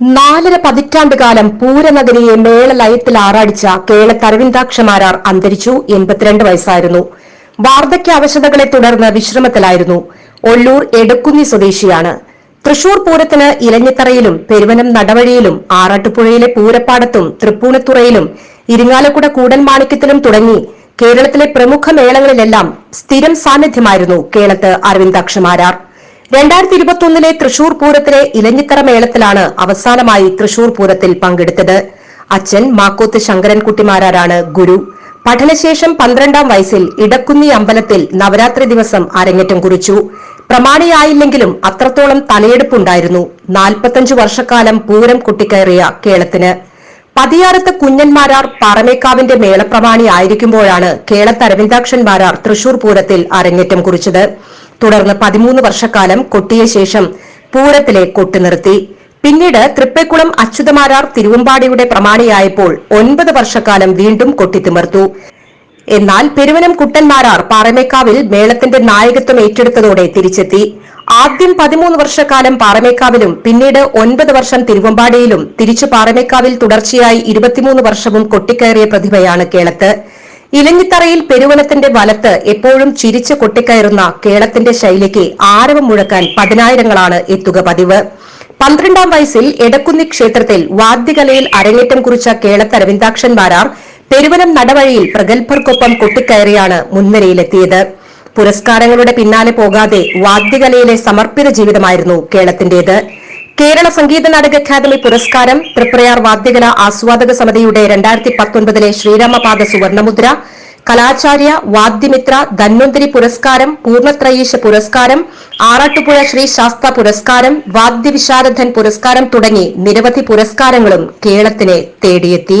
നാലര പതിറ്റാണ്ടുകാലം പൂരനഗരിയെ മേളലയത്തിൽ ആറാടിച്ച കേളത്ത് അരവിന്ദാക്ഷമാരാർ അന്തരിച്ചു എൺപത്തിരണ്ട് വയസ്സായിരുന്നു. വാർദ്ധക്യാവശ്യതകളെ തുടർന്ന് വിശ്രമത്തിലായിരുന്നു. ഒള്ളൂർ എടക്കുന്നി സ്വദേശിയാണ്. തൃശൂർ പൂരത്തിന് ഇലഞ്ഞിത്തറയിലും പെരുവനം നടവഴിയിലും ആറാട്ടുപുഴയിലെ പൂരപ്പാടത്തും തൃപ്പൂണിത്തുറയിലും ഇരിങ്ങാലക്കുട കൂടൻമാണിക്യത്തിലും തുടങ്ങി കേരളത്തിലെ പ്രമുഖ മേളങ്ങളിലെല്ലാം സ്ഥിരം സാന്നിധ്യമായിരുന്നു കേളത്ത് അരവിന്ദാക്ഷമാരാർ. രണ്ടായിരത്തി ഇരുപത്തിയൊന്നിലെ തൃശൂർ പൂരത്തിലെ ഇലഞ്ഞിത്തറ മേളത്തിലാണ് അവസാനമായി തൃശൂർ പൂരത്തിൽ പങ്കെടുത്തത്. അച്ഛൻ മാക്കോത്ത് ശങ്കരൻകുട്ടിമാരാരാണ് ഗുരു. പഠനശേഷം പന്ത്രണ്ടാം വയസ്സിൽ ഇടക്കുന്നി അമ്പലത്തിൽ നവരാത്രി ദിവസം അരങ്ങേറ്റം കുറിച്ചു. പ്രമാണിയായില്ലെങ്കിലും അത്രത്തോളം തലയെടുപ്പുണ്ടായിരുന്നു. നാൽപ്പത്തഞ്ചു വർഷക്കാലം പൂരം കുട്ടിക്കയറിയ കേളത്തിന്. പതിയാറത്ത് കുഞ്ഞന്മാരാർ പാറമേക്കാവിന്റെ മേളപ്രമാണി ആയിരിക്കുമ്പോഴാണ് കേളത്ത് അരവിന്ദാക്ഷൻ തൃശൂർ പൂരത്തിൽ അരങ്ങേറ്റം കുറിച്ചത്. തുടർന്ന് പതിമൂന്ന് വർഷക്കാലം കൊട്ടിയ ശേഷം പൂരത്തിലെ കൊട്ടു നിർത്തി. പിന്നീട് തൃപ്പേക്കുളം അച്യുതമാരാർ തിരുവമ്പാടിയുടെ പ്രമാണിയായപ്പോൾ ഒൻപത് വർഷക്കാലം വീണ്ടും കൊട്ടിത്തിമർത്തു എന്നാൽ പെരുവനം കുട്ടന്മാരാർ പാറമേക്കാവിൽ മേളത്തിന്റെ നായകത്വം ഏറ്റെടുത്തതോടെ തിരിച്ചെത്തി. ആദ്യം പതിമൂന്ന് വർഷക്കാലം പാറമേക്കാവിലും പിന്നീട് ഒൻപത് വർഷം തിരുവമ്പാടിയിലും തിരിച്ചു പാറമേക്കാവിൽ തുടർച്ചയായി ഇരുപത്തിമൂന്ന് വർഷവും കൊട്ടിക്കയറിയ പ്രതിഭയാണ് കേളത്ത്. ഇലഞ്ഞിത്തറയിൽ പെരുവനത്തിന്റെ വലത്ത് എപ്പോഴും ചിരിച്ചു കൊട്ടിക്കയറുന്ന കേളത്തിന്റെ ശൈലിക്ക് ആരവം മുഴക്കാൻ പതിനായിരങ്ങളാണ് എത്തുക പതിവ്. പന്ത്രണ്ടാം വയസ്സിൽ എടക്കുന്നി ക്ഷേത്രത്തിൽ വാദ്യകലയിൽ അരങ്ങേറ്റം കുറിച്ച കേളത്ത് അരവിന്ദാക്ഷൻ മാരാർ പെരുവനം നടവഴിയിൽ പ്രഗത്ഭർക്കൊപ്പം കൊട്ടിക്കയറിയാണ് മുൻനിരയിലെത്തിയത്. പുരസ്കാരങ്ങളുടെ പിന്നാലെ പോകാതെ വാദ്യകലയിലെ സമർപ്പിത ജീവിതമായിരുന്നു കേളത്തിന്റേത്. കേരള സംഗീത നാടക അക്കാദമി പുരസ്കാരം തൃപ്രയാർ വാദ്യകല ആസ്വാദക സമിതിയുടെ രണ്ടായിരത്തി പത്തൊൻപതിലെ ശ്രീരാമപാദ സുവർണമുദ്ര കലാചാര്യ വാദ്യമിത്ര ധന്വന്തരി പുരസ്കാരം പൂർണത്രയീശ പുരസ്കാരം ആറാട്ടുപുഴ ശ്രീ ശാസ്ത പുരസ്കാരം വാദ്യവിശാരദൻ പുരസ്കാരം തുടങ്ങി നിരവധി പുരസ്കാരങ്ങളും കേരളത്തിനെ തേടിയെത്തി.